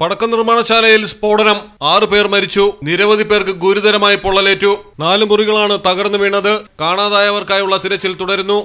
പടക്ക നിർമ്മാണശാലയിൽ സ്ഫോടനം. ആറു പേർ മരിച്ചു. നിരവധി പേർക്ക് ഗുരുതരമായി പൊള്ളലേറ്റു. നാല് മുറികളാണ് തകർന്നു വീണത്. കാണാതായവർക്കായുള്ള തിരച്ചിൽ തുടരുന്നു.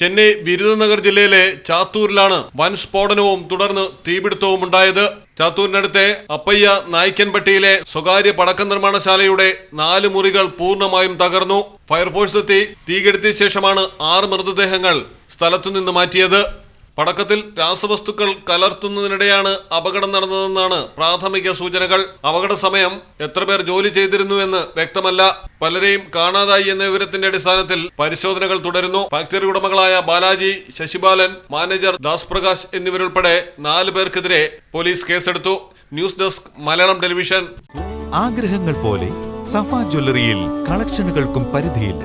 ചെന്നൈ വിരുദനഗർ ജില്ലയിലെ ചാത്തൂരിലാണ് വൻ സ്ഫോടനവും തുടർന്ന് തീപിടുത്തവും ഉണ്ടായത്. ചാത്തൂരിനടുത്തെ അപ്പയ്യ നായ്ക്കൻപട്ടിയിലെ സ്വകാര്യ പടക്ക നിർമ്മാണശാലയുടെ നാല് മുറികൾ പൂർണമായും തകർന്നു. ഫയർഫോഴ്സ് എത്തി തീകെടുത്തിയ ശേഷമാണ് ആറ് മൃതദേഹങ്ങൾ സ്ഥലത്തുനിന്ന് മാറ്റിയത്. പടക്കത്തിൽ രാസവസ്തുക്കൾ കലർത്തുന്നതിനിടെയാണ് അപകടം നടന്നതെന്നാണ് പ്രാഥമിക സൂചനകൾ. അപകട സമയം എത്ര പേർ ജോലി ചെയ്തിരുന്നുവെന്ന് വ്യക്തമല്ല. പലരെയും കാണാതായി എന്ന വിവരത്തിന്റെ അടിസ്ഥാനത്തിൽ പരിശോധനകൾ തുടരുന്നു. ഫാക്ടറി ഉടമകളായ ബാലാജി ശശിബാലൻ മാനേജർ ദാസ് പ്രകാശ് എന്നിവരുൾപ്പെടെ നാല് പേർക്കെതിരെ പോലീസ് കേസെടുത്തു. News desk Malayalam television. ആഗ്രഹങ്ങൾ പോലെ സഫ ജ്വല്ലറിയിൽ കളക്ഷനുകൾക്കും പരിധിയില്ല.